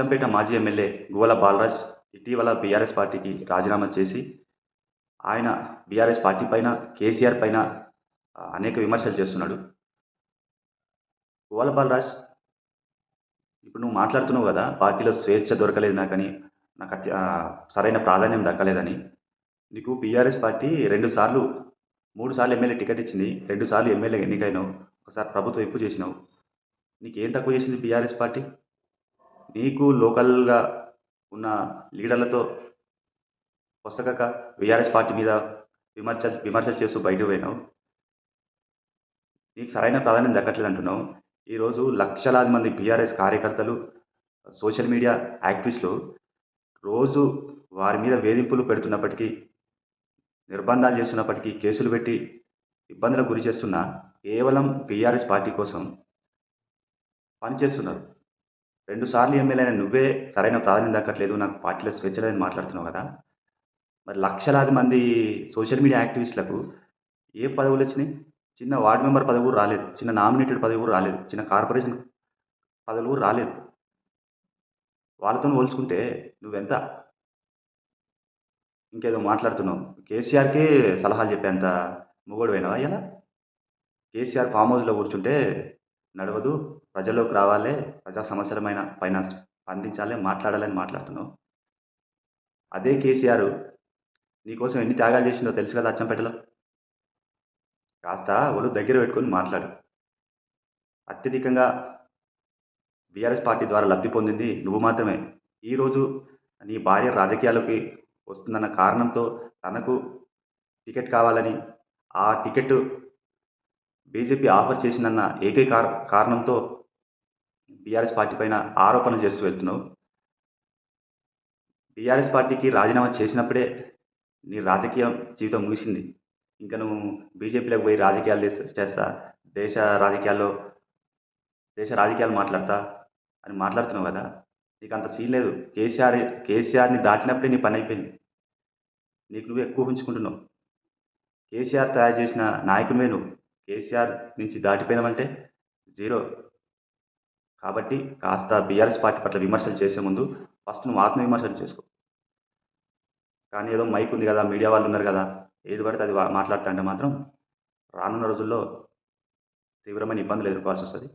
అచ్చంపేట మాజీ ఎమ్మెల్యే గువ్వల బాలరాజ్ ఇటీవల బీఆర్ఎస్ పార్టీకి రాజీనామా చేసి ఆయన బీఆర్ఎస్ పార్టీ పైన కేసీఆర్ పైన అనేక విమర్శలు చేస్తున్నాడు. గువ్వల బాలరాజ్ ఇప్పుడు నువ్వు మాట్లాడుతున్నావు కదా పార్టీలో స్వేచ్ఛ దొరకలేదు నాకని నాకు అత్య సరైన ప్రాధాన్యం దక్కలేదని. నీకు బీఆర్ఎస్ పార్టీ రెండు సార్లు మూడు సార్లు ఎమ్మెల్యే టికెట్ ఇచ్చింది రెండు సార్లు ఎమ్మెల్యే ఎన్నికైనావు ఒకసారి ప్రభుత్వం ఎక్కువ చేసినావు. నీకేం తక్కువ చేసింది బీఆర్ఎస్ పార్టీ? నీకు లోకల్గా ఉన్న లీడర్లతో పొసగక వీఆర్ఎస్ పార్టీ మీద విమర్శలు విమర్శలు చేస్తూ బయటకు పోయినావు. నీకు సరైన ప్రాధాన్యం దక్కట్లేదు అంటున్నావు. ఈరోజు లక్షలాది మంది బీఆర్ఎస్ కార్యకర్తలు సోషల్ మీడియా యాక్టివిస్టులు రోజు వారి మీద వేధింపులు పెడుతున్నప్పటికీ నిర్బంధాలు చేస్తున్నప్పటికీ కేసులు పెట్టి ఇబ్బందులకు గురి చేస్తున్న కేవలం బీఆర్ఎస్ పార్టీ కోసం పనిచేస్తున్నారు. రెండు సార్లు ఎమ్మెల్యే అయిన నువ్వే సరైన ప్రాధాన్యం దక్కట్లేదు నాకు పార్టీలో స్వేచ్ఛ లేదని మాట్లాడుతున్నావు కదా. మరి లక్షలాది మంది సోషల్ మీడియా యాక్టివిస్టులకు ఏ పదవులు వచ్చినాయి? చిన్న వార్డు మెంబర్ పదవి కూడా రాలేదు చిన్న నామినేటెడ్ పదవి కూడా రాలేదు చిన్న కార్పొరేషన్ పదవులు కూడా రాలేదు. వాళ్ళతో పోల్చుకుంటే నువ్వెంత? ఇంకేదో మాట్లాడుతున్నావు. కేసీఆర్కే సలహాలు చెప్పేంత మొగోడు పోయినావా ఇలా కేసీఆర్ ఫామ్ హౌస్లో కూర్చుంటే నడవదు ప్రజల్లోకి రావాలి ప్రజా సమస్యలమైన పైన స్పందించాలి మాట్లాడాలని మాట్లాడుతున్నావు. అదే కేసీఆర్ నీకోసం ఎన్ని త్యాగాలు చేసిందో తెలుసు కదా అచ్చంపేటలో? కాస్త ఒళ్ళు దగ్గర పెట్టుకొని మాట్లాడు. అత్యధికంగా బీఆర్ఎస్ పార్టీ ద్వారా లబ్ధి పొందింది నువ్వు మాత్రమే. ఈరోజు నీ భార్య రాజకీయాల్లోకి వస్తుందన్న కారణంతో తనకు టికెట్ కావాలని ఆ టికెట్ బీజేపీ ఆఫర్ చేసిందన్న ఏకైక కార- కారణంతో బీఆర్ఎస్ పార్టీ పైన ఆరోపణలు చేస్తూ వెళ్తున్నావు. బీఆర్ఎస్ పార్టీకి రాజీనామా చేసినప్పుడే నీ రాజకీయ జీవితం ముగిసింది. ఇంకా నువ్వు బీజేపీలోకి పోయి రాజకీయాలు చేస్తా- దేశ రాజకీయాల్లో దేశ రాజకీయాలు మాట్లాడతా అని మాట్లాడుతున్నావు కదా. నీకు అంత సీన్ లేదు. కేసీఆర్ కేసీఆర్ని దాటినప్పుడే నీ పని అయిపోయింది. నీకు నువ్వు ఎక్కువ ఉంచుకుంటున్నావు కేసీఆర్ తయారు చేసిన నాయకునివే నువ్వు. కేసీఆర్ నుంచి దాటిపోయినామంటే జీరో. కాబట్టి కాస్త బీఆర్ఎస్ పార్టీ పట్ల విమర్శలు చేసే ముందు ఫస్ట్ నువ్వు ఆత్మవిమర్శలు చేసుకో. కానీ ఏదో మైక్ ఉంది కదా మీడియా వాళ్ళు ఉన్నారు కదా ఏది పడితే అది మాట్లాడుతుంటే అంటే మాత్రం రానున్న రోజుల్లో తీవ్రమైన ఇబ్బందులు ఎదుర్కోవాల్సి వస్తుంది.